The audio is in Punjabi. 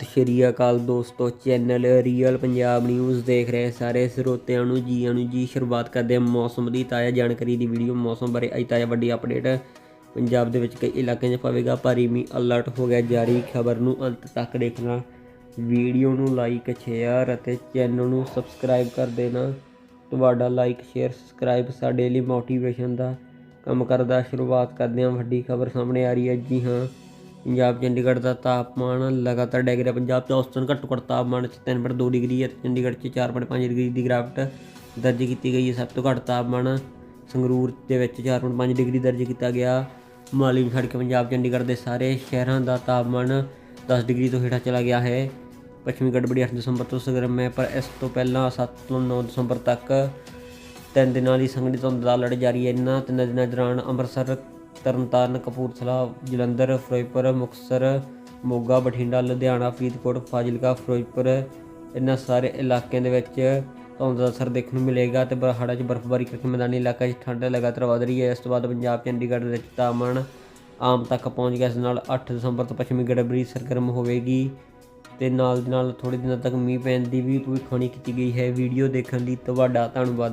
ਸਤਿ ਸ਼੍ਰੀ ਅਕਾਲ ਦੋਸਤੋ, ਚੈਨਲ ਰੀਅਲ ਪੰਜਾਬ ਨਿਊਜ਼ ਦੇਖ ਰਹੇ ਸਾਰੇ ਸਰੋਤਿਆਂ ਨੂੰ, ਜੀਆਂ ਨੂੰ ਜੀ। ਸ਼ੁਰੂਆਤ ਕਰਦੇ ਹਾਂ ਮੌਸਮ ਦੀ ਤਾਜ਼ਾ ਜਾਣਕਾਰੀ ਦੀ ਵੀਡੀਓ। ਮੌਸਮ ਬਾਰੇ ਅੱਜ ਤਾਜ਼ਾ ਵੱਡੀ ਅਪਡੇਟ ਪੰਜਾਬ ਦੇ ਵਿੱਚ ਕਈ ਇਲਾਕਿਆਂ 'ਚ ਪਵੇਗਾ ਭਾਰੀ ਮੀਂਹ। ਅਲਰਟ ਹੋ ਗਿਆ ਜਾਰੀ ਖਬਰ ਨੂੰ ਅੰਤ ਤੱਕ ਦੇਖਣਾ। ਵੀਡੀਓ ਨੂੰ ਲਾਈਕ ਸ਼ੇਅਰ ਅਤੇ ਚੈਨਲ ਨੂੰ ਸਬਸਕ੍ਰਾਈਬ ਕਰ ਦੇਣਾ। ਤੁਹਾਡਾ ਲਾਈਕ ਸ਼ੇਅਰ ਸਬਸਕ੍ਰਾਈਬ ਸਾਡੇ ਲਈ ਮੋਟੀਵੇਸ਼ਨ ਦਾ ਕੰਮ ਕਰਦਾ। ਸ਼ੁਰੂਆਤ ਕਰਦੇ ਹਾਂ ਵੱਡੀ ਖਬਰ ਸਾਹਮਣੇ ਆ ਰਹੀ ਹੈ। ਜੀ ਹਾਂ ਪੰਜਾਬ ਚੰਡੀਗੜ੍ਹ ਦਾ ਤਾਪਮਾਨ ਲਗਾਤਾਰ ਡੈਗ ਰਿਹਾ ਪੰਜਾਬ 'ਚ ਔਸਤਨ ਘੱਟੋ ਘੱਟ ਤਾਪਮਾਨ 'ਚ 3.2 ਡਿਗਰੀ ਹੈ। ਤੇ ਚੰਡੀਗੜ੍ਹ 'ਚ 4.5 ਡਿਗਰੀ ਦੀ ਗਿਰਾਵਟ ਦਰਜ ਕੀਤੀ ਗਈ ਹੈ। ਸਭ ਤੋਂ ਘੱਟ ਤਾਪਮਾਨ ਸੰਗਰੂਰ ਦੇ ਵਿੱਚ 4.5 ਡਿਗਰੀ ਦਰਜ ਕੀਤਾ ਗਿਆ। ਮਾਲੀ ਨੂੰ ਛੱਡ ਕੇ ਪੰਜਾਬ ਚੰਡੀਗੜ੍ਹ ਦੇ ਸਾਰੇ ਸ਼ਹਿਰਾਂ ਦਾ ਤਾਪਮਾਨ 10 ਡਿਗਰੀ ਤੋਂ ਹੇਠਾਂ ਚਲਾ ਗਿਆ ਹੈ। ਪੱਛਮੀ ਗੜਬੜੀ 8 ਦਸੰਬਰ ਤੋਂ ਸਰਗਰਮ ਹੈ, ਪਰ ਇਸ ਤੋਂ ਪਹਿਲਾਂ 7 ਤੋਂ 9 ਦਸੰਬਰ ਤੱਕ ਤਿੰਨ ਦਿਨਾਂ ਦੀ ਸੰਘਣੀ ਧੁੰਦ ਦਾ ਲੜ ਜਾਰੀ ਹੈ। ਇਹਨਾਂ ਤਿੰਨ ਦਿਨਾਂ ਦੌਰਾਨ ਅੰਮ੍ਰਿਤਸਰ ਤਰਨਤਾਰਨ, ਕਪੂਰਥਲਾ, ਜਲੰਧਰ, ਫਿਰੋਜ਼ਪੁਰ, ਮੁਕਤਸਰ, ਮੋਗਾ, ਬਠਿੰਡਾ, ਲੁਧਿਆਣਾ, ਫਰੀਦਕੋਟ, ਫਾਜ਼ਿਲਕਾ, ਫਿਰੋਜ਼ਪੁਰ, ਇਹਨਾਂ ਸਾਰੇ ਇਲਾਕਿਆਂ ਦੇ ਵਿੱਚ ਧੁੰਦ ਦਾ ਅਸਰ ਦੇਖਣ ਨੂੰ ਮਿਲੇਗਾ ਤੇ ਬਰਹਾੜਾ 'ਚ ਬਰਫ਼ਬਾਰੀ ਕਰਕੇ ਮੈਦਾਨੀ ਇਲਾਕਾ 'ਚ ਠੰਡ ਲਗਾਤਾਰ ਵਧ ਰਹੀ ਹੈ। ਇਸ ਤੋਂ ਬਾਅਦ ਪੰਜਾਬ, ਚੰਡੀਗੜ੍ਹ ਦੇ ਵਿੱਚ ਤਾਪਮਾਨ ਆਮ ਤੱਕ ਪਹੁੰਚ ਗਿਆ। ਇਸ ਨਾਲ 8 ਦਸੰਬਰ ਤੋਂ ਪੱਛਮੀ ਗੜਬੜੀ ਸਰਗਰਮ ਹੋਵੇਗੀ ਤੇ ਨਾਲ ਦੀ ਨਾਲ ਥੋੜੇ ਦਿਨਾਂ ਤੱਕ ਮੀਂਹ ਪੈਣ ਦੀ ਵੀ ਭਵਿੱਖਬਾਣੀ ਕੀਤੀ ਗਈ ਹੈ। ਵੀਡੀਓ ਦੇਖਣ ਲਈ ਤੁਹਾਡਾ ਧੰਨਵਾਦ।